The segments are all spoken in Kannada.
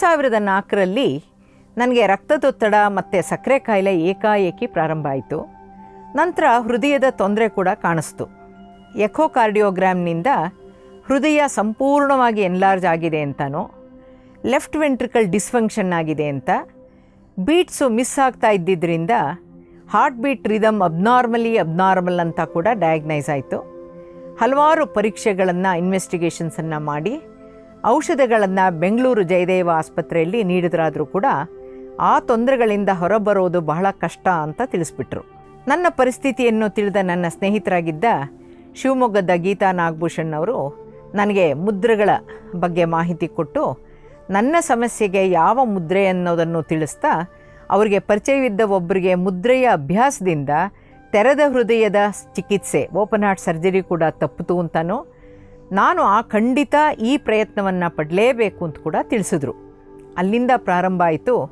ಸಾವಿರದ ನಾಲ್ಕರಲ್ಲಿ ನನಗೆ ರಕ್ತದೊತ್ತಡ ಮತ್ತು ಸಕ್ಕರೆ ಕಾಯಿಲೆ ಏಕಾಏಕಿ ಪ್ರಾರಂಭ ಆಯಿತು. ನಂತರ ಹೃದಯದ ತೊಂದರೆ ಕೂಡ ಕಾಣಿಸ್ತು. ಎಕೋಕಾರ್ಡಿಯೋಗ್ರಾಮ್ನಿಂದ ಹೃದಯ ಸಂಪೂರ್ಣವಾಗಿ ಎನ್ಲಾರ್ಜ್ ಆಗಿದೆ ಅಂತನೋ, ಲೆಫ್ಟ್ ವೆಂಟ್ರಿಕಲ್ ಡಿಸ್ಫಂಕ್ಷನ್ ಆಗಿದೆ ಅಂತ, ಬೀಟ್ಸು ಮಿಸ್ ಆಗ್ತಾ ಇದ್ದಿದ್ದರಿಂದ heart beat rhythm abnormally abnormal ಅಂತ ಕೂಡ ಡಯಾಗ್ನೈಸ್ ಆಯಿತು. ಹಲವಾರು ಪರೀಕ್ಷೆಗಳನ್ನು, ಇನ್ವೆಸ್ಟಿಗೇಷನ್ಸನ್ನು ಮಾಡಿ ಔಷಧಗಳನ್ನು ಬೆಂಗಳೂರು ಜಯದೇವ ಆಸ್ಪತ್ರೆಯಲ್ಲಿ ನೀಡಿದ್ರಾದರೂ ಕೂಡ ಆ ತೊಂದರೆಗಳಿಂದ ಹೊರಬರೋದು ಬಹಳ ಕಷ್ಟ ಅಂತ ತಿಳಿಸ್ಬಿಟ್ರು. ನನ್ನ ಪರಿಸ್ಥಿತಿಯನ್ನು ತಿಳಿದ ನನ್ನ ಸ್ನೇಹಿತರಾಗಿದ್ದ ಶಿವಮೊಗ್ಗದ ಗೀತಾ ನಾಗಭೂಷಣ್ ಅವರು ನನಗೆ ಮುದ್ರೆಗಳ ಬಗ್ಗೆ ಮಾಹಿತಿ ಕೊಟ್ಟು, ನನ್ನ ಸಮಸ್ಯೆಗೆ ಯಾವ ಮುದ್ರೆ ಅನ್ನೋದನ್ನು ತಿಳಿಸ್ತಾ, ಅವರಿಗೆ ಪರಿಚಯವಿದ್ದ ಒಬ್ಬರಿಗೆ ಮುದ್ರೆಯ ಅಭ್ಯಾಸದಿಂದ ತೆರೆದ ಹೃದಯದ ಚಿಕಿತ್ಸೆ, ಓಪನ್ ಹಾರ್ಟ್ ಸರ್ಜರಿ ಕೂಡ ತಪ್ಪಿತು ಅಂತನೋ ನಾನು ಆ ಖಂಡಿತ ಈ ಪ್ರಯತ್ನವನ್ನು ಪಡಲೇಬೇಕು ಅಂತ ಕೂಡ ತಿಳಿಸಿದ್ರು. ಅಲ್ಲಿಂದ ಪ್ರಾರಂಭ ಆಯಿತು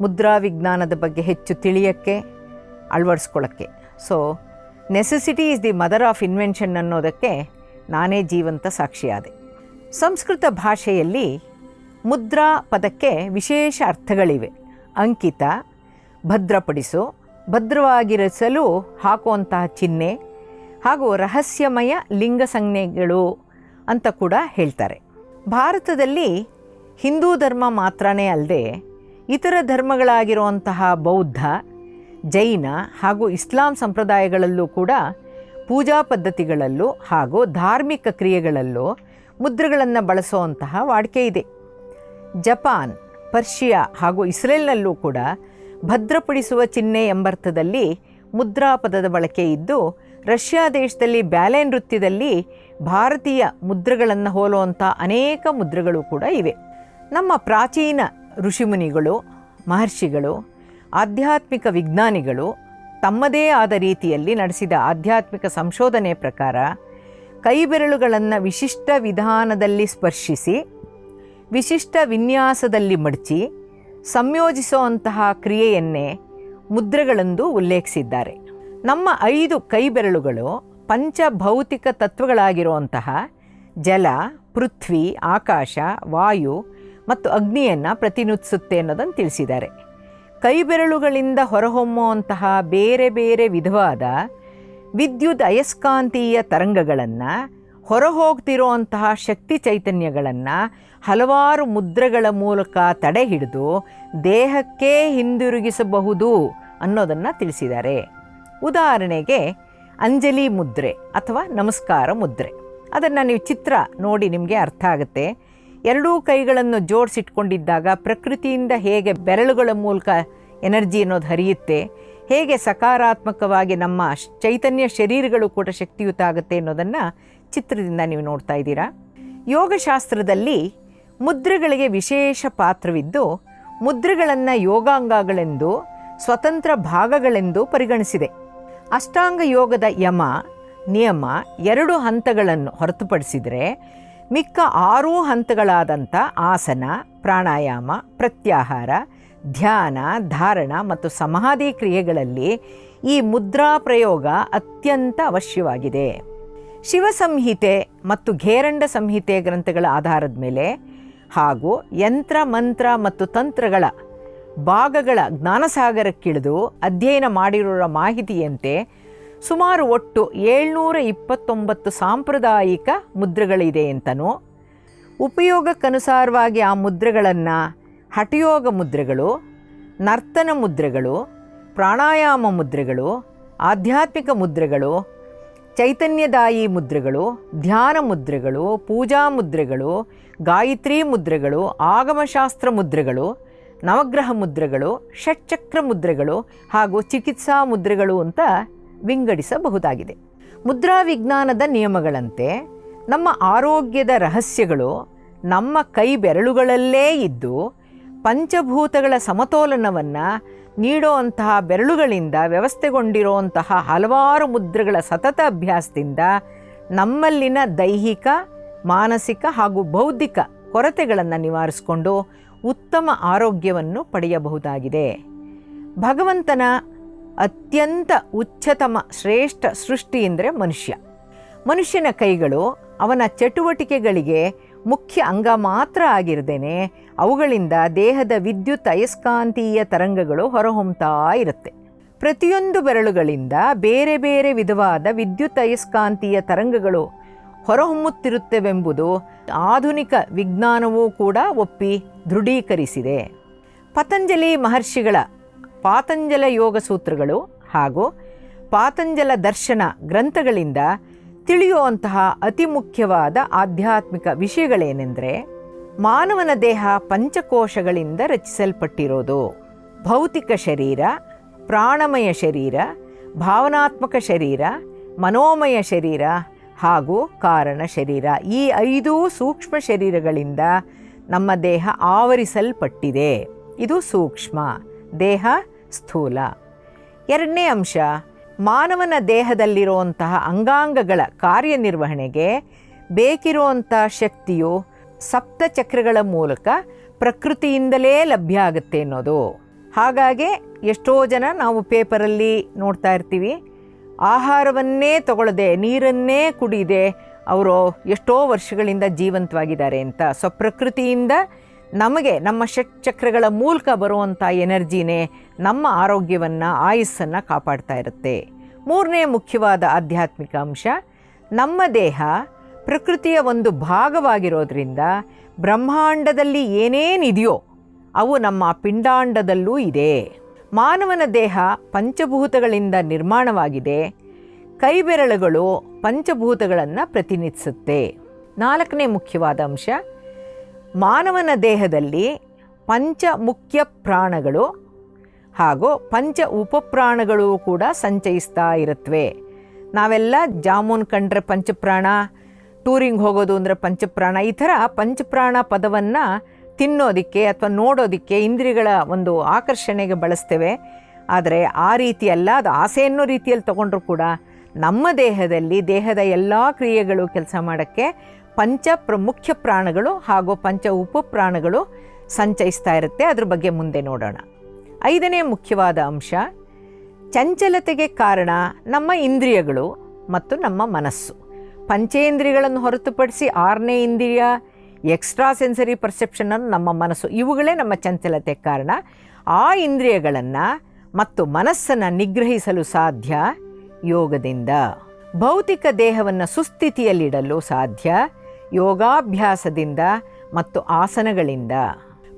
ಮುದ್ರಾ ವಿಜ್ಞಾನದ ಬಗ್ಗೆ ಹೆಚ್ಚು ತಿಳಿಯೋಕ್ಕೆ ಅಳವಡಿಸ್ಕೊಳ್ಳೋಕ್ಕೆ so necessity is the mother of invention ಅನ್ನೋದಕ್ಕೆ ನಾನೇ ಜೀವಂತ ಸಾಕ್ಷಿಯಾದೆ. ಸಂಸ್ಕೃತ ಭಾಷೆಯಲ್ಲಿ ಮುದ್ರಾ ಪದಕ್ಕೆ ವಿಶೇಷ ಅರ್ಥಗಳಿವೆ. ಅಂಕಿತ, ಭದ್ರಪಡಿಸು, ಭದ್ರವಾಗಿರಿಸಲು ಹಾಕುವಂತಹ ಚಿಹ್ನೆ ಹಾಗೂ ರಹಸ್ಯಮಯ ಲಿಂಗ ಸಂಜ್ಞೆಗಳು ಅಂತ ಕೂಡ ಹೇಳ್ತಾರೆ. ಭಾರತದಲ್ಲಿ ಹಿಂದೂ ಧರ್ಮ ಮಾತ್ರನೇ ಅಲ್ಲದೆ ಇತರ ಧರ್ಮಗಳಾಗಿರುವಂತಹ ಬೌದ್ಧ, ಜೈನ ಹಾಗೂ ಇಸ್ಲಾಂ ಸಂಪ್ರದಾಯಗಳಲ್ಲೂ ಕೂಡ ಪೂಜಾ ಪದ್ಧತಿಗಳಲ್ಲೂ ಹಾಗೂ ಧಾರ್ಮಿಕ ಕ್ರಿಯೆಗಳಲ್ಲೂ ಮುದ್ರೆಗಳನ್ನು ಬಳಸುವಂತಹ ವಾಡಿಕೆ ಇದೆ. ಜಪಾನ್, ಪರ್ಷಿಯಾ ಹಾಗೂ ಇಸ್ರೇಲ್ನಲ್ಲೂ ಕೂಡ ಭದ್ರಪಡಿಸುವ ಚಿಹ್ನೆ ಎಂಬರ್ಥದಲ್ಲಿ ಮುದ್ರಾ ಪದದ ಬಳಕೆ ಇದ್ದು ರಷ್ಯಾ ದೇಶದಲ್ಲಿ ಬ್ಯಾಲೆ ನೃತ್ಯದಲ್ಲಿ ಭಾರತೀಯ ಮುದ್ರೆಗಳನ್ನು ಹೋಲುವಂಥ ಅನೇಕ ಮುದ್ರೆಗಳು ಕೂಡ ಇವೆ. ನಮ್ಮ ಪ್ರಾಚೀನ ಋಷಿಮುನಿಗಳು, ಮಹರ್ಷಿಗಳು, ಆಧ್ಯಾತ್ಮಿಕ ವಿಜ್ಞಾನಿಗಳು ತಮ್ಮದೇ ಆದ ರೀತಿಯಲ್ಲಿ ನಡೆಸಿದ ಆಧ್ಯಾತ್ಮಿಕ ಸಂಶೋಧನೆ ಪ್ರಕಾರ ಕೈಬೆರಳುಗಳನ್ನು ವಿಶಿಷ್ಟ ವಿಧಾನದಲ್ಲಿ ಸ್ಪರ್ಶಿಸಿ, ವಿಶಿಷ್ಟ ವಿನ್ಯಾಸದಲ್ಲಿ ಮಡಚಿ, ಸಂಯೋಜಿಸುವಂತಹ ಕ್ರಿಯೆಯನ್ನೇ ಮುದ್ರೆಗಳೆಂದು ಉಲ್ಲೇಖಿಸಿದ್ದಾರೆ. ನಮ್ಮ ಐದು ಕೈಬೆರಳುಗಳು ಪಂಚಭೌತಿಕ ತತ್ವಗಳಾಗಿರುವಂತಹ ಜಲ, ಪೃಥ್ವಿ, ಆಕಾಶ, ವಾಯು ಮತ್ತು ಅಗ್ನಿಯನ್ನು ಪ್ರತಿನಿಧಿಸುತ್ತೆ ಅನ್ನೋದನ್ನು ತಿಳಿಸಿದ್ದಾರೆ. ಕೈಬೆರಳುಗಳಿಂದ ಹೊರಹೊಮ್ಮುವಂತಹ ಬೇರೆ ಬೇರೆ ವಿಧವಾದ ವಿದ್ಯುತ್ ಅಯಸ್ಕಾಂತೀಯ ತರಂಗಗಳನ್ನು, ಹೊರಹೋಗ್ತಿರುವಂತಹ ಶಕ್ತಿ ಚೈತನ್ಯಗಳನ್ನು ಹಲವಾರು ಮುದ್ರೆಗಳ ಮೂಲಕ ತಡೆ ಹಿಡಿದು ದೇಹಕ್ಕೆ ಹಿಂದಿರುಗಿಸಬಹುದು ಅನ್ನೋದನ್ನು ತಿಳಿಸಿದ್ದಾರೆ. ಉದಾಹರಣೆಗೆ ಅಂಜಲಿ ಮುದ್ರೆ ಅಥವಾ ನಮಸ್ಕಾರ ಮುದ್ರೆ. ಅದನ್ನು ನೀವು ಚಿತ್ರ ನೋಡಿ ನಿಮಗೆ ಅರ್ಥ ಆಗುತ್ತೆ. ಎರಡೂ ಕೈಗಳನ್ನು ಜೋಡಿಸಿಟ್ಕೊಂಡಿದ್ದಾಗ ಪ್ರಕೃತಿಯಿಂದ ಹೇಗೆ ಬೆರಳುಗಳ ಮೂಲಕ ಎನರ್ಜಿ ಅನ್ನೋದು ಹರಿಯುತ್ತೆ, ಹೇಗೆ ಸಕಾರಾತ್ಮಕವಾಗಿ ನಮ್ಮ ಚೈತನ್ಯ ಶರೀರಗಳು ಕೂಡ ಶಕ್ತಿಯುತ ಆಗುತ್ತೆ ಅನ್ನೋದನ್ನು ಚಿತ್ರದಿಂದ ನೀವು ನೋಡ್ತಾ ಇದ್ದೀರಾ. ಯೋಗಶಾಸ್ತ್ರದಲ್ಲಿ ಮುದ್ರೆಗಳಿಗೆ ವಿಶೇಷ ಪಾತ್ರವಿದ್ದು, ಮುದ್ರೆಗಳನ್ನು ಯೋಗಾಂಗಗಳೆಂದು, ಸ್ವತಂತ್ರ ಭಾಗಗಳೆಂದು ಪರಿಗಣಿಸಿದೆ. ಅಷ್ಟಾಂಗ ಯೋಗದ ಯಮ, ನಿಯಮ ಎರಡು ಹಂತಗಳನ್ನು ಹೊರತುಪಡಿಸಿದರೆ ಮಿಕ್ಕ ಆರೂ ಹಂತಗಳಾದಂಥ ಆಸನ, ಪ್ರಾಣಾಯಾಮ, ಪ್ರತ್ಯಾಹಾರ, ಧ್ಯಾನ, ಧಾರಣ ಮತ್ತು ಸಮಾಧಿ ಕ್ರಿಯೆಗಳಲ್ಲಿ ಈ ಮುದ್ರಾ ಪ್ರಯೋಗ ಅತ್ಯಂತ ಅವಶ್ಯವಾಗಿದೆ. ಶಿವ ಸಂಹಿತೆ ಮತ್ತು ಘೇರಂಡ ಸಂಹಿತೆ ಗ್ರಂಥಗಳ ಆಧಾರದ ಮೇಲೆ ಹಾಗೂ ಯಂತ್ರ, ಮಂತ್ರ ಮತ್ತು ತಂತ್ರಗಳ ಭಾಗಗಳ ಜ್ಞಾನಸಾಗರಕ್ಕಿಳಿದು ಅಧ್ಯಯನ ಮಾಡಿರುವ ಮಾಹಿತಿಯಂತೆ ಸುಮಾರು ಒಟ್ಟು ಏಳ್ನೂರ ಇಪ್ಪತ್ತೊಂಬತ್ತು ಸಾಂಪ್ರದಾಯಿಕ ಮುದ್ರೆಗಳಿದೆ ಅಂತನೂ, ಉಪಯೋಗಕ್ಕನುಸಾರವಾಗಿ ಆ ಮುದ್ರೆಗಳನ್ನು ಹಠಯೋಗ ಮುದ್ರೆಗಳು, ನರ್ತನ ಮುದ್ರೆಗಳು, ಪ್ರಾಣಾಯಾಮ ಮುದ್ರೆಗಳು, ಆಧ್ಯಾತ್ಮಿಕ ಮುದ್ರೆಗಳು, ಚೈತನ್ಯದಾಯಿ ಮುದ್ರೆಗಳು, ಧ್ಯಾನ ಮುದ್ರೆಗಳು, ಪೂಜಾ ಮುದ್ರೆಗಳು, ಗಾಯತ್ರಿ ಮುದ್ರೆಗಳು, ಆಗಮಶಾಸ್ತ್ರ ಮುದ್ರೆಗಳು ನವಗ್ರಹ ಮುದ್ರೆಗಳು, ಷಟ್ಚಕ್ರ ಮುದ್ರೆಗಳು ಹಾಗೂ ಚಿಕಿತ್ಸಾ ಮುದ್ರೆಗಳು ಅಂತ ವಿಂಗಡಿಸಬಹುದಾಗಿದೆ. ಮುದ್ರಾ ವಿಜ್ಞಾನದ ನಿಯಮಗಳಂತೆ ನಮ್ಮ ಆರೋಗ್ಯದ ರಹಸ್ಯಗಳು ನಮ್ಮ ಕೈ ಬೆರಳುಗಳಲ್ಲೇ ಇದ್ದು ಪಂಚಭೂತಗಳ ಸಮತೋಲನವನ್ನು ನೀಡೋವಂತಹ ಬೆರಳುಗಳಿಂದ ವ್ಯವಸ್ಥೆಗೊಂಡಿರುವಂತಹ ಹಲವಾರು ಮುದ್ರೆಗಳ ಸತತ ಅಭ್ಯಾಸದಿಂದ ನಮ್ಮಲ್ಲಿನ ದೈಹಿಕ, ಮಾನಸಿಕ ಹಾಗೂ ಬೌದ್ಧಿಕ ಕೊರತೆಗಳನ್ನು ನಿವಾರಿಸಿಕೊಂಡು ಉತ್ತಮ ಆರೋಗ್ಯವನ್ನು ಪಡೆಯಬಹುದಾಗಿದೆ. ಭಗವಂತನ ಅತ್ಯಂತ ಉಚ್ಚತಮ ಶ್ರೇಷ್ಠ ಸೃಷ್ಟಿ ಎಂದರೆ ಮನುಷ್ಯ. ಮನುಷ್ಯನ ಕೈಗಳು ಅವನ ಚಟುವಟಿಕೆಗಳಿಗೆ ಮುಖ್ಯ ಅಂಗ ಮಾತ್ರ ಆಗಿರದೇನೆ ಅವುಗಳಿಂದ ದೇಹದ ವಿದ್ಯುತ್ ಅಯಸ್ಕಾಂತೀಯ ತರಂಗಗಳು ಹೊರಹೊಮ್ತಾ ಇರುತ್ತೆ. ಪ್ರತಿಯೊಂದು ಬೆರಳುಗಳಿಂದ ಬೇರೆ ಬೇರೆ ವಿಧವಾದ ವಿದ್ಯುತ್ ಅಯಸ್ಕಾಂತೀಯ ತರಂಗಗಳು ಹೊರಹೊಮ್ಮುತ್ತಿರುತ್ತವೆಂಬುದು ಆಧುನಿಕ ವಿಜ್ಞಾನವೂ ಕೂಡ ಒಪ್ಪಿ ದೃಢೀಕರಿಸಿದೆ. ಪತಂಜಲಿ ಮಹರ್ಷಿಗಳ ಪಾತಂಜಲ ಯೋಗ ಸೂತ್ರಗಳು ಹಾಗೂ ಪಾತಂಜಲ ದರ್ಶನ ಗ್ರಂಥಗಳಿಂದ ತಿಳಿಯುವಂತಹ ಅತಿ ಮುಖ್ಯವಾದ ಆಧ್ಯಾತ್ಮಿಕ ವಿಷಯಗಳೇನೆಂದರೆ ಮಾನವನ ದೇಹ ಪಂಚಕೋಶಗಳಿಂದ ರಚಿಸಲ್ಪಟ್ಟಿರೋದು ಭೌತಿಕ ಶರೀರ, ಪ್ರಾಣಮಯ ಶರೀರ, ಭಾವನಾತ್ಮಕ ಶರೀರ, ಮನೋಮಯ ಶರೀರ ಹಾಗೂ ಕಾರಣ ಶರೀರ. ಈ ಐದು ಸೂಕ್ಷ್ಮ ಶರೀರಗಳಿಂದ ನಮ್ಮ ದೇಹ ಆವರಿಸಲ್ಪಟ್ಟಿದೆ. ಇದು ಸೂಕ್ಷ್ಮ. ದೇಹ ಸ್ಥೂಲ. ಎರಡನೇ ಅಂಶ, ಮಾನವನ ದೇಹದಲ್ಲಿರುವಂತಹ ಅಂಗಾಂಗಗಳ ಕಾರ್ಯನಿರ್ವಹಣೆಗೆ ಬೇಕಿರುವಂಥ ಶಕ್ತಿಯು ಸಪ್ತಚಕ್ರಗಳ ಮೂಲಕ ಪ್ರಕೃತಿಯಿಂದಲೇ ಲಭ್ಯ ಆಗುತ್ತೆ ಅನ್ನೋದು. ಹಾಗಾಗಿ ಎಷ್ಟೋ ಜನ ನಾವು ಪೇಪರಲ್ಲಿ ನೋಡ್ತಾ ಇರ್ತೀವಿ ಆಹಾರವನ್ನೇ ತಗೊಳ್ಳದೆ, ನೀರನ್ನೇ ಕುಡಿದೆ, ಅವರು ಎಷ್ಟೋ ವರ್ಷಗಳಿಂದ ಜೀವಂತವಾಗಿದ್ದಾರೆ ಅಂತ. ಸೊ, ಪ್ರಕೃತಿಯಿಂದ ನಮಗೆ, ನಮ್ಮ ಷಟ್ಚಕ್ರಗಳ ಮೂಲಕ ಬರುವಂಥ ಎನರ್ಜಿನೇ ನಮ್ಮ ಆರೋಗ್ಯವನ್ನು, ಆಯಸ್ಸನ್ನು ಕಾಪಾಡ್ತಾ ಇರುತ್ತೆ. ಮೂರನೇ ಮುಖ್ಯವಾದ ಆಧ್ಯಾತ್ಮಿಕ ಅಂಶ, ನಮ್ಮ ದೇಹ ಪ್ರಕೃತಿಯ ಒಂದು ಭಾಗವಾಗಿರೋದ್ರಿಂದ ಬ್ರಹ್ಮಾಂಡದಲ್ಲಿ ಏನೇನಿದೆಯೋ ಅವು ನಮ್ಮ ಪಿಂಡಾಂಡದಲ್ಲೂ ಇದೆ. ಮಾನವನ ದೇಹ ಪಂಚಭೂತಗಳಿಂದ ನಿರ್ಮಾಣವಾಗಿದೆ. ಕೈಬೆರಳುಗಳು ಪಂಚಭೂತಗಳನ್ನು ಪ್ರತಿನಿಧಿಸುತ್ತೆ. ನಾಲ್ಕನೇ ಮುಖ್ಯವಾದ ಅಂಶ, ಮಾನವನ ದೇಹದಲ್ಲಿ ಪಂಚ ಮುಖ್ಯ ಪ್ರಾಣಗಳು ಹಾಗೂ ಪಂಚ ಉಪಪ್ರಾಣಗಳು ಕೂಡ ಸಂಚಯಿಸ್ತಾ ಇರುತ್ತವೆ ನಾವೆಲ್ಲ ಜಾಮೂನ್ ಕಂಡ್ರೆ ಪಂಚಪ್ರಾಣ, ಟೂರಿಂಗ್ ಹೋಗೋದು ಅಂದರೆ ಪಂಚಪ್ರಾಣ, ಈ ಥರ ಪಂಚಪ್ರಾಣ ಪದವನ್ನು ತಿನ್ನೋದಕ್ಕೆ ಅಥವಾ ನೋಡೋದಕ್ಕೆ ಇಂದ್ರಿಯಗಳ ಒಂದು ಆಕರ್ಷಣೆಗೆ ಬಳಸ್ತೇವೆ. ಆದರೆ ಆ ರೀತಿ ಅಲ್ಲ ಅದು ಆಸೆ ಅನ್ನೋ ರೀತಿಯಲ್ಲಿ ತಗೊಂಡ್ರೂ ಕೂಡ ನಮ್ಮ ದೇಹದಲ್ಲಿ, ದೇಹದ ಎಲ್ಲ ಕ್ರಿಯೆಗಳು ಕೆಲಸ ಮಾಡೋಕ್ಕೆ ಪಂಚ ಪ್ರ ಮುಖ್ಯ ಪ್ರಾಣಗಳು ಹಾಗೂ ಪಂಚ ಉಪಪ್ರಾಣಗಳು ಸಂಚಯಿಸ್ತಾ ಇರುತ್ತೆ. ಅದ್ರ ಬಗ್ಗೆ ಮುಂದೆ ನೋಡೋಣ. ಐದನೇ ಮುಖ್ಯವಾದ ಅಂಶ, ಚಂಚಲತೆಗೆ ಕಾರಣ ನಮ್ಮ ಇಂದ್ರಿಯಗಳು ಮತ್ತು ನಮ್ಮ ಮನಸ್ಸು. ಪಂಚೇಂದ್ರಿಯಗಳನ್ನು ಹೊರತುಪಡಿಸಿ ಆರನೇ ಇಂದ್ರಿಯ ಎಕ್ಸ್ಟ್ರಾ ಸೆನ್ಸರಿ ಪರ್ಸೆಪ್ಷನನ್ನು ನಮ್ಮ ಮನಸ್ಸು. ಇವುಗಳೇ ನಮ್ಮ ಚಂಚಲತೆ ಕಾರಣ. ಆ ಇಂದ್ರಿಯಗಳನ್ನು ಮತ್ತು ಮನಸ್ಸನ್ನು ನಿಗ್ರಹಿಸಲು ಸಾಧ್ಯ ಯೋಗದಿಂದ. ಭೌತಿಕ ದೇಹವನ್ನು ಸುಸ್ಥಿತಿಯಲ್ಲಿಡಲು ಸಾಧ್ಯ ಯೋಗಾಭ್ಯಾಸದಿಂದ ಮತ್ತು ಆಸನಗಳಿಂದ.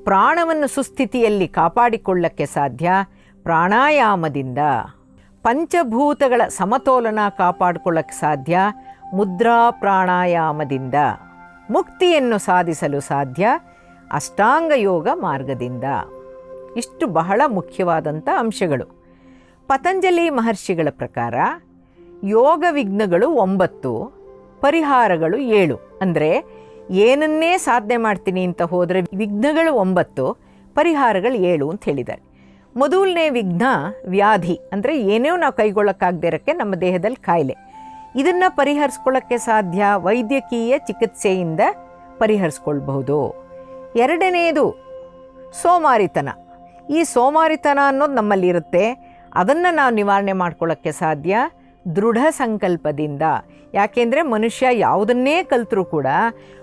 ಪ್ರಾಣವನ್ನು ಸುಸ್ಥಿತಿಯಲ್ಲಿ ಕಾಪಾಡಿಕೊಳ್ಳಕ್ಕೆ ಸಾಧ್ಯ ಪ್ರಾಣಾಯಾಮದಿಂದ. ಪಂಚಭೂತಗಳ ಸಮತೋಲನ ಕಾಪಾಡಿಕೊಳ್ಳಕ್ಕೆ ಸಾಧ್ಯ ಮುದ್ರಾ ಪ್ರಾಣಾಯಾಮದಿಂದ. ಮುಕ್ತಿಯನ್ನು ಸಾಧಿಸಲು ಸಾಧ್ಯ ಅಷ್ಟಾಂಗ ಯೋಗ ಮಾರ್ಗದಿಂದ. ಇಷ್ಟು ಬಹಳ ಮುಖ್ಯವಾದಂಥ ಅಂಶಗಳು. ಪತಂಜಲಿ ಮಹರ್ಷಿಗಳ ಪ್ರಕಾರ ಯೋಗ ವಿಘ್ನಗಳು ಒಂಬತ್ತು, ಪರಿಹಾರಗಳು ಏಳು. ಅಂದರೆ ಏನನ್ನೇ ಸಾಧನೆ ಮಾಡ್ತೀನಿ ಅಂತ ಹೋದರೆ ವಿಘ್ನಗಳು ಒಂಬತ್ತು, ಪರಿಹಾರಗಳು ಏಳು ಅಂತ ಹೇಳಿದ್ದಾರೆ. ಮೊದಲನೇ ವಿಘ್ನ ವ್ಯಾಧಿ. ಅಂದರೆ ಏನೇ ನಾವು ಕೈಗೊಳ್ಳೋಕ್ಕಾಗದೇ ಇರೋಕ್ಕೆ ನಮ್ಮ ದೇಹದಲ್ಲಿ ಕಾಯಿಲೆ. ಇದನ್ನು ಪರಿಹರಿಸ್ಕೊಳ್ಳೋಕ್ಕೆ ಸಾಧ್ಯ ವೈದ್ಯಕೀಯ ಚಿಕಿತ್ಸೆಯಿಂದ ಪರಿಹರಿಸ್ಕೊಳ್ಬಹುದು. ಎರಡನೆಯದು ಸೋಮಾರಿತನ. ಈ ಸೋಮಾರಿತನ ಅನ್ನೋದು ನಮ್ಮಲ್ಲಿರುತ್ತೆ. ಅದನ್ನು ನಾವು ನಿವಾರಣೆ ಮಾಡ್ಕೊಳ್ಳೋಕ್ಕೆ ಸಾಧ್ಯ ದೃಢ ಸಂಕಲ್ಪದಿಂದ. ಯಾಕೆಂದರೆ ಮನುಷ್ಯ ಯಾವುದನ್ನೇ ಕಲಿತರೂ ಕೂಡ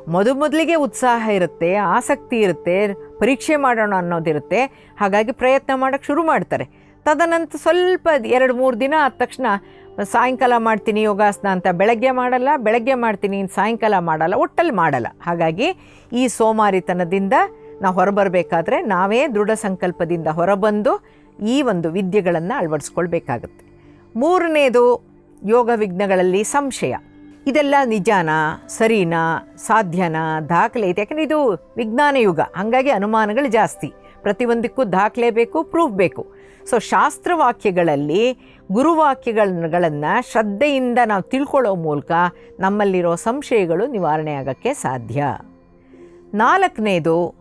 ಮೊದಮೊದಲಿಗೆ ಉತ್ಸಾಹ ಇರುತ್ತೆ, ಆಸಕ್ತಿ ಇರುತ್ತೆ, ಪರೀಕ್ಷೆ ಮಾಡೋಣ ಅನ್ನೋದಿರುತ್ತೆ. ಹಾಗಾಗಿ ಪ್ರಯತ್ನ ಮಾಡೋಕ್ಕೆ ಶುರು ಮಾಡ್ತಾರೆ. ತದನಂತರ ಸ್ವಲ್ಪ ಎರಡು ಮೂರು ದಿನ ಆದ ತಕ್ಷಣ ಸಾಯಂಕಾಲ ಮಾಡ್ತೀನಿ ಯೋಗಾಸನ ಅಂತ ಬೆಳಗ್ಗೆ ಮಾಡಲ್ಲ, ಬೆಳಗ್ಗೆ ಮಾಡ್ತೀನಿ ಸಾಯಂಕಾಲ ಮಾಡಲ್ಲ, ಒಟ್ಟಲ್ಲಿ ಮಾಡಲ್ಲ. ಹಾಗಾಗಿ ಈ ಸೋಮಾರಿತನದಿಂದ ನಾವು ಹೊರಬರಬೇಕಾದ್ರೆ ನಾವೇ ದೃಢ ಸಂಕಲ್ಪದಿಂದ ಹೊರಬಂದು ಈ ಒಂದು ವಿದ್ಯೆಗಳನ್ನು ಅಳವಡಿಸ್ಕೊಳ್ಬೇಕಾಗತ್ತೆ. ಮೂರನೇದು ಯೋಗ ವಿಘ್ನಗಳಲ್ಲಿ ಸಂಶಯ. ಇದೆಲ್ಲ ನಿಜಾನ, ಸರಿನಾ, ಸಾಧ್ಯನಾ, ದಾಖಲೆ ಐತೆ. ಯಾಕಂದರೆ ಇದು ವಿಜ್ಞಾನ ಯುಗ ಹಾಗಾಗಿ ಅನುಮಾನಗಳು ಜಾಸ್ತಿ. ಪ್ರತಿಯೊಂದಕ್ಕೂ ದಾಖಲೆ ಬೇಕು, ಪ್ರೂಫ್ ಬೇಕು. ಸೊ ಶಾಸ್ತ್ರವಾಕ್ಯಗಳಲ್ಲಿ ಗುರುವಾಕ್ಯಗಳನ್ನು ಶ್ರದ್ಧೆಯಿಂದ ನಾವು ತಿಳ್ಕೊಳ್ಳೋ ಮೂಲಕ ನಮ್ಮಲ್ಲಿರೋ ಸಂಶಯಗಳು ನಿವಾರಣೆ ಆಗೋಕ್ಕೆ ಸಾಧ್ಯ. ನಾಲ್ಕನೇದು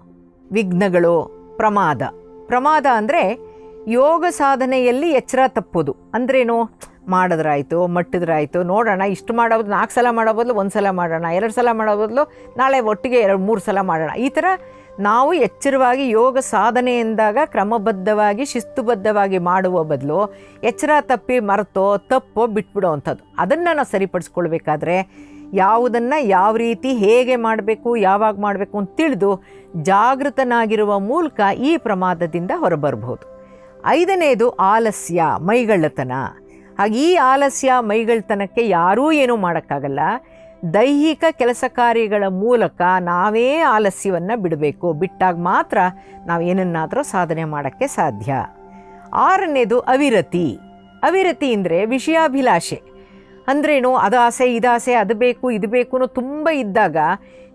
ವಿಘ್ನಗಳು, ಪ್ರಮಾದ. ಪ್ರಮಾದ ಅಂದರೆ ಯೋಗ ಸಾಧನೆಯಲ್ಲಿ ಎಚ್ಚರ ತಪ್ಪೋದು. ಅಂದ್ರೇನು? ಮಾಡಿದ್ರಾಯ್ತು, ಮಟ್ಟಿದ್ರಾಯ್ತು, ನೋಡೋಣ, ಇಷ್ಟು ಮಾಡೋ ನಾಲ್ಕು ಸಲ ಮಾಡೋ ಬದಲು ಒಂದು ಸಲ ಮಾಡೋಣ, ಎರಡು ಸಲ ಮಾಡೋ ಬದಲು ನಾಳೆ ಒಟ್ಟಿಗೆ ಎರಡು, ಮೂರು ಸಲ ಮಾಡೋಣ. ಈ ಥರ ನಾವು ಎಚ್ಚರವಾಗಿ ಯೋಗ ಸಾಧನೆ ಎಂದಾಗ ಕ್ರಮಬದ್ಧವಾಗಿ, ಶಿಸ್ತುಬದ್ಧವಾಗಿ ಮಾಡುವ ಬದಲು ಎಚ್ಚರ ತಪ್ಪಿ ಮರೆತೋ, ತಪ್ಪೋ ಬಿಟ್ಬಿಡೋ ಅಂಥದ್ದು. ಅದನ್ನು ನಾವು ಸರಿಪಡಿಸ್ಕೊಳ್ಬೇಕಾದ್ರೆ ಯಾವುದನ್ನು ಯಾವ ರೀತಿ ಹೇಗೆ ಮಾಡಬೇಕು, ಯಾವಾಗ ಮಾಡಬೇಕು ಅಂತ ತಿಳಿದು ಜಾಗೃತನಾಗಿರುವ ಮೂಲಕ ಈ ಪ್ರಮಾದದಿಂದ ಹೊರಬರ್ಬೋದು ಐದನೇದು ಆಲಸ್ಯ, ಮೈಗಳ್ಳತನ. ಹಾಗೆ ಈ ಆಲಸ್ಯ ಮೈಗಳ್ತನಕ್ಕೆ ಯಾರೂ ಏನೂ ಮಾಡೋಕ್ಕಾಗಲ್ಲ. ದೈಹಿಕ ಕೆಲಸ ಕಾರ್ಯಗಳ ಮೂಲಕ ನಾವೇ ಆಲಸ್ಯವನ್ನು ಬಿಡಬೇಕು. ಬಿಟ್ಟಾಗ ಮಾತ್ರ ನಾವು ಏನನ್ನಾದರೂ ಸಾಧನೆ ಮಾಡೋಕ್ಕೆ ಸಾಧ್ಯ. ಆರನೇದು ಅವಿರತಿ. ಅವಿರತಿ ಅಂದರೆ ವಿಷಯಾಭಿಲಾಷೆ. ಅಂದ್ರೇನು, ಅದು ಆಸೆ ಇದಾಸೆ ಅದು ಬೇಕು, ಇದು ಬೇಕು ತುಂಬ ಇದ್ದಾಗ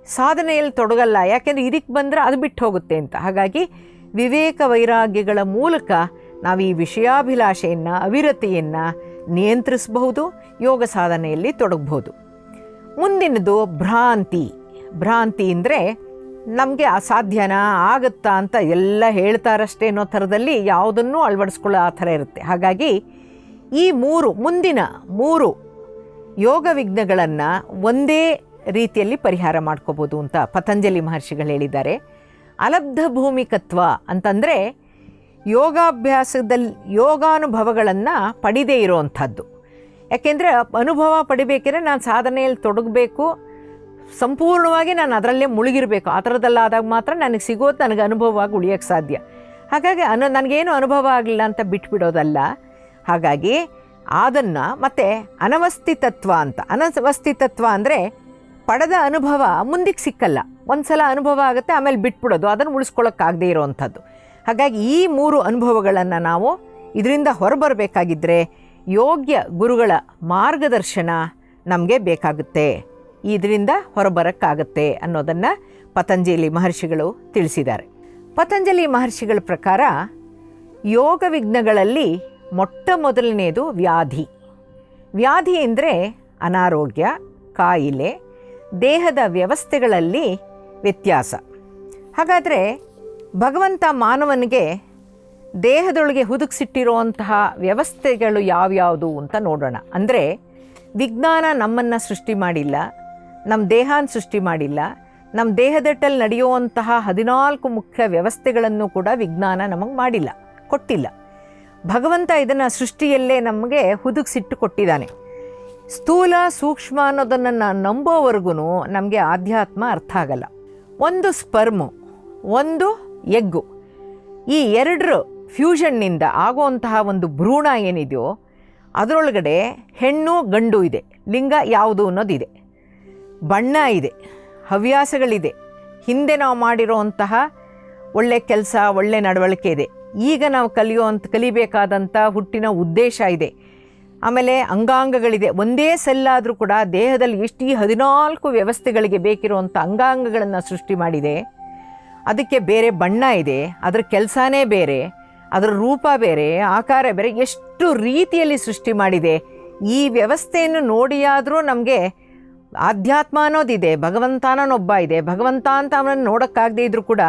ಸಾಧನೆಯಲ್ಲಿ ತೊಡಗಲ್ಲ. ಯಾಕೆಂದರೆ ಇದಕ್ಕೆ ಬಂದರೆ ಅದು ಬಿಟ್ಟು ಹೋಗುತ್ತೆ ಅಂತ. ಹಾಗಾಗಿ ವಿವೇಕ ವೈರಾಗ್ಯಗಳ ಮೂಲಕ ನಾವು ಈ ವಿಷಯಾಭಿಲಾಷೆಯನ್ನು, ಅವಿರತಿಯನ್ನು ನಿಯಂತ್ರಿಸಬಹುದು, ಯೋಗ ಸಾಧನೆಯಲ್ಲಿ ತೊಡಗಬಹುದು. ಮುಂದಿನದು ಭ್ರಾಂತಿ. ಭ್ರಾಂತಿ ಅಂದರೆ ನಮಗೆ ಅಸಾಧ್ಯನ, ಆಗುತ್ತಾ ಅಂತ ಎಲ್ಲ ಹೇಳ್ತಾರಷ್ಟೇ ಅನ್ನೋ ಥರದಲ್ಲಿ ಯಾವುದನ್ನೂ ಅಳವಡಿಸ್ಕೊಳ್ಳೋ ಆ ಥರ ಇರುತ್ತೆ. ಹಾಗಾಗಿ ಈ ಮೂರು, ಮುಂದಿನ ಮೂರು ಯೋಗ ವಿಘ್ನಗಳನ್ನು ಒಂದೇ ರೀತಿಯಲ್ಲಿ ಪರಿಹಾರ ಮಾಡ್ಕೋಬೋದು ಅಂತ ಪತಂಜಲಿ ಮಹರ್ಷಿಗಳು ಹೇಳಿದ್ದಾರೆ. ಅಲಬ್ಧ ಭೂಮಿಕತ್ವ ಅಂತಂದರೆ ಯೋಗಾಭ್ಯಾಸದಲ್ಲಿ ಯೋಗಾನುಭವಗಳನ್ನು ಪಡೆದೇ ಇರೋವಂಥದ್ದು. ಯಾಕೆಂದರೆ ಅನುಭವ ಪಡಿಬೇಕಿದ್ರೆ ನಾನು ಸಾಧನೆಯಲ್ಲಿ ತೊಡಗಬೇಕು. ಸಂಪೂರ್ಣವಾಗಿ ನಾನು ಅದರಲ್ಲೇ ಮುಳುಗಿರಬೇಕು. ಆ ಥರದಲ್ಲಾದಾಗ ಮಾತ್ರ ನನಗೆ ಸಿಗೋದು ನನಗೆ ಅನುಭವವಾಗಿ ಉಳಿಯೋಕ್ಕೆ ಸಾಧ್ಯ. ಹಾಗಾಗಿ ಅನು, ನನಗೇನು ಅನುಭವ ಆಗಲಿಲ್ಲ ಅಂತ ಬಿಟ್ಬಿಡೋದಲ್ಲ. ಹಾಗಾಗಿ ಅದನ್ನು ಮತ್ತು ಅನವಸ್ಥಿತತ್ವ ಅಂತ, ಅನವಸ್ಥಿತತ್ವ ಅಂದರೆ ಪಡೆದ ಅನುಭವ ಮುಂದಕ್ಕೆ ಸಿಕ್ಕಲ್ಲ. ಒಂದು ಸಲ ಅನುಭವ ಆಗುತ್ತೆ, ಆಮೇಲೆ ಬಿಟ್ಬಿಡೋದು. ಅದನ್ನು ಉಳಿಸ್ಕೊಳ್ಳೋಕ್ಕಾಗದೇ ಇರೋವಂಥದ್ದು ಹಾಗಾಗಿ ಈ ಮೂರು ಅನುಭವಗಳನ್ನು ನಾವು ಇದರಿಂದ ಹೊರಬರಬೇಕಾಗಿದ್ದರೆ ಯೋಗ್ಯ ಗುರುಗಳ ಮಾರ್ಗದರ್ಶನ ನಮಗೆ ಬೇಕಾಗುತ್ತೆ. ಇದರಿಂದ ಹೊರಬರೋಕ್ಕಾಗತ್ತೆ ಅನ್ನೋದನ್ನು ಪತಂಜಲಿ ಮಹರ್ಷಿಗಳು ತಿಳಿಸಿದ್ದಾರೆ. ಪತಂಜಲಿ ಮಹರ್ಷಿಗಳ ಪ್ರಕಾರ ಯೋಗ ವಿಘ್ನಗಳಲ್ಲಿ ಮೊಟ್ಟ ಮೊದಲನೆಯದು ವ್ಯಾಧಿ. ವ್ಯಾಧಿ ಅಂದರೆ ಅನಾರೋಗ್ಯ, ಕಾಯಿಲೆ, ದೇಹದ ವ್ಯವಸ್ಥೆಗಳಲ್ಲಿ ವ್ಯತ್ಯಾಸ. ಹಾಗಾದರೆ ಭಗವಂತ ಮಾನವನಿಗೆ ದೇಹದೊಳಗೆ ಹುದುಗಿಸಿಟ್ಟಿರುವಂತಹ ವ್ಯವಸ್ಥೆಗಳು ಯಾವ್ಯಾವುದು ಅಂತ ನೋಡೋಣ. ಅಂದರೆ ವಿಜ್ಞಾನ ನಮ್ಮನ್ನು ಸೃಷ್ಟಿ ಮಾಡಿಲ್ಲ ನಮ್ಮ ದೇಹನ ಸೃಷ್ಟಿ ಮಾಡಿಲ್ಲ ನಮ್ಮ ದೇಹದಟ್ಟಲ್ಲಿ ನಡೆಯುವಂತಹ ಹದಿನಾಲ್ಕು ಮುಖ್ಯ ವ್ಯವಸ್ಥೆಗಳನ್ನು ಕೂಡ ವಿಜ್ಞಾನ ನಮಗೆ ಮಾಡಿಲ್ಲ, ಕೊಟ್ಟಿಲ್ಲ. ಭಗವಂತ ಇದನ್ನು ಸೃಷ್ಟಿಯಲ್ಲೇ ನಮಗೆ ಹುದುಗಿಸಿಟ್ಟು ಕೊಟ್ಟಿದ್ದಾನೆ. ಸ್ಥೂಲ ಸೂಕ್ಷ್ಮ ಅನ್ನೋದನ್ನು ನಂಬೋವರೆಗೂ ನಮಗೆ ಆಧ್ಯಾತ್ಮ ಅರ್ಥ ಆಗಲ್ಲ. ಒಂದು ಸ್ಪರ್ಮು, ಒಂದು ಎಗ್ಗು. ಈ ಎರಡರ ಫ್ಯೂಷನ್ನಿಂದ ಆಗುವಂತಹ ಒಂದು ಭ್ರೂಣ ಏನಿದೆಯೋ, ಅದರೊಳಗಡೆ ಹೆಣ್ಣು ಗಂಡು ಇದೆ, ಲಿಂಗ ಯಾವುದು ಅನ್ನೋದಿದೆ. ಬಣ್ಣ ಇದೆ, ಹವ್ಯಾಸಗಳಿದೆ. ಹಿಂದೆ ನಾವು ಮಾಡಿರೋವಂತಹ ಒಳ್ಳೆ ಕೆಲಸ, ಒಳ್ಳೆ ನಡವಳಿಕೆ ಇದೆ. ಈಗ ನಾವು ಕಲಿಯುವಂಥ ಕಲಿಬೇಕಾದಂಥ ಹುಟ್ಟಿನ ಉದ್ದೇಶ ಇದೆ. ಆಮೇಲೆ ಅಂಗಾಂಗಗಳಿದೆ. ಒಂದೇ ಸೆಲ್ಲಾದರೂ ಕೂಡ ದೇಹದಲ್ಲಿ ಎಷ್ಟು ಈ ಹದಿನಾಲ್ಕು ವ್ಯವಸ್ಥೆಗಳಿಗೆ ಬೇಕಿರುವಂಥ ಅಂಗಾಂಗಗಳನ್ನು ಸೃಷ್ಟಿ ಮಾಡಿದೆ. ಅದಕ್ಕೆ ಬೇರೆ ಬಣ್ಣ ಇದೆ. ಅದರ ಕೆಲಸನೇ ಬೇರೆ. ಅದರ ರೂಪ ಬೇರೆ, ಆಕಾರ ಬೇರೆ, ಎಷ್ಟು ರೀತಿಯಲ್ಲಿ ಸೃಷ್ಟಿ ಮಾಡಿದೆ. ಈ ವ್ಯವಸ್ಥೆಯನ್ನು ನೋಡಿಯಾದರೂ ನಮಗೆ ಆಧ್ಯಾತ್ಮ ಅನ್ನೋದಿದೆ ಭಗವಂತ ಅನ್ನೋನೊಬ್ಬ ಇದೆ. ಭಗವಂತ ಅಂತ ಅವನನ್ನು ನೋಡೋಕ್ಕಾಗದೇ ಇದ್ದರೂ ಕೂಡ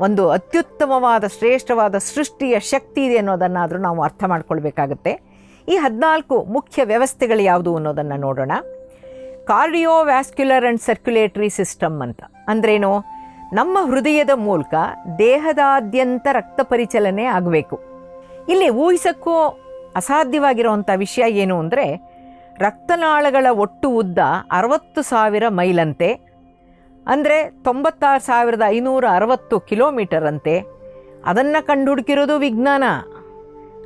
ಒಂದು ಅತ್ಯುತ್ತಮವಾದ, ಶ್ರೇಷ್ಠವಾದ ಸೃಷ್ಟಿಯ ಶಕ್ತಿ ಇದೆ ಅನ್ನೋದನ್ನಾದರೂ ನಾವು ಅರ್ಥ ಮಾಡ್ಕೊಳ್ಬೇಕಾಗತ್ತೆ. ಈ ಹದಿನಾಲ್ಕು ಮುಖ್ಯ ವ್ಯವಸ್ಥೆಗಳು ಯಾವುದು ಅನ್ನೋದನ್ನು ನೋಡೋಣ. ಕಾರ್ಡಿಯೋವ್ಯಾಸ್ಕ್ಯುಲರ್ ಆ್ಯಂಡ್ ಸರ್ಕ್ಯುಲೇಟರಿ ಸಿಸ್ಟಮ್ ಅಂತ ಅಂದ್ರೇನು? ನಮ್ಮ ಹೃದಯದ ಮೂಲಕ ದೇಹದಾದ್ಯಂತ ರಕ್ತ ಪರಿಚಲನೆ ಆಗಬೇಕು. ಇಲ್ಲಿ ಊಹಿಸಕ್ಕೂ ಅಸಾಧ್ಯವಾಗಿರುವಂಥ ವಿಷಯ ಏನು ಅಂದರೆ, ರಕ್ತನಾಳಗಳ ಒಟ್ಟು ಉದ್ದ ಅರವತ್ತು ಸಾವಿರ ಮೈಲಂತೆ, ಅಂದರೆ ತೊಂಬತ್ತಾರು ಸಾವಿರದ ಐನೂರ ಅರವತ್ತು ಕಿಲೋಮೀಟರ್ ಅಂತೆ ಅದನ್ನು ಕಂಡುಹುಡುಕಿರೋದು ವಿಜ್ಞಾನ.